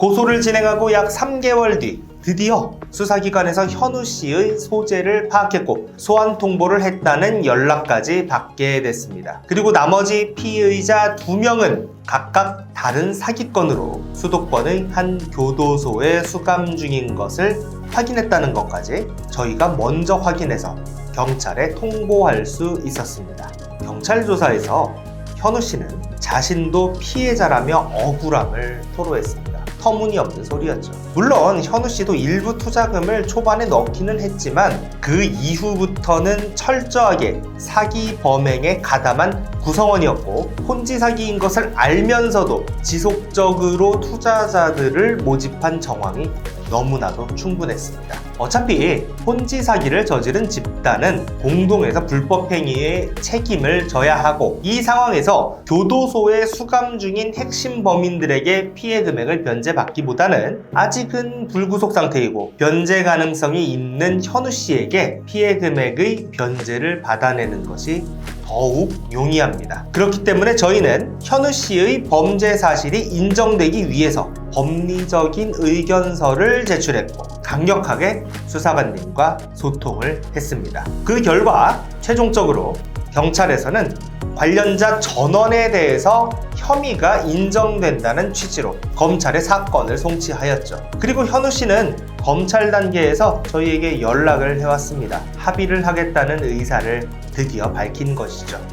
고소를 진행하고 약 3개월 뒤 드디어 수사기관에서 현우 씨의 소재를 파악했고 소환 통보를 했다는 연락까지 받게 됐습니다. 그리고 나머지 피의자 두 명은 각각 다른 사기건으로 수도권의 한 교도소에 수감 중인 것을 확인했다는 것까지 저희가 먼저 확인해서 경찰에 통보할 수 있었습니다. 경찰 조사에서 현우 씨는 자신도 피해자라며 억울함을 토로했습니다. 터무니없는 소리였죠. 물론 현우 씨도 일부 투자금을 초반에 넣기는 했지만 그 이후부터는 철저하게 사기 범행에 가담한 구성원이었고 혼지 사기인 것을 알면서도 지속적으로 투자자들을 모집한 정황이 너무나도 충분했습니다. 어차피 혼지 사기를 저지른 집단은 공동해서 불법 행위의 책임을 져야 하고 이 상황에서 교도소에 수감 중인 핵심 범인들에게 피해 금액을 변제받기보다는 아직은 불구속 상태이고 변제 가능성이 있는 현우 씨에게 피해 금액의 변제를 받아내는 것이 더욱 용이합니다. 그렇기 때문에 저희는 현우 씨의 범죄 사실이 인정되기 위해서 법리적인 의견서를 제출했고 강력하게 수사관님과 소통을 했습니다. 그 결과 최종적으로 경찰에서는 관련자 전원에 대해서 혐의가 인정된다는 취지로 검찰에 사건을 송치하였죠. 그리고 현우 씨는 검찰 단계에서 저희에게 연락을 해왔습니다. 합의를 하겠다는 의사를 드디어 밝힌 것이죠.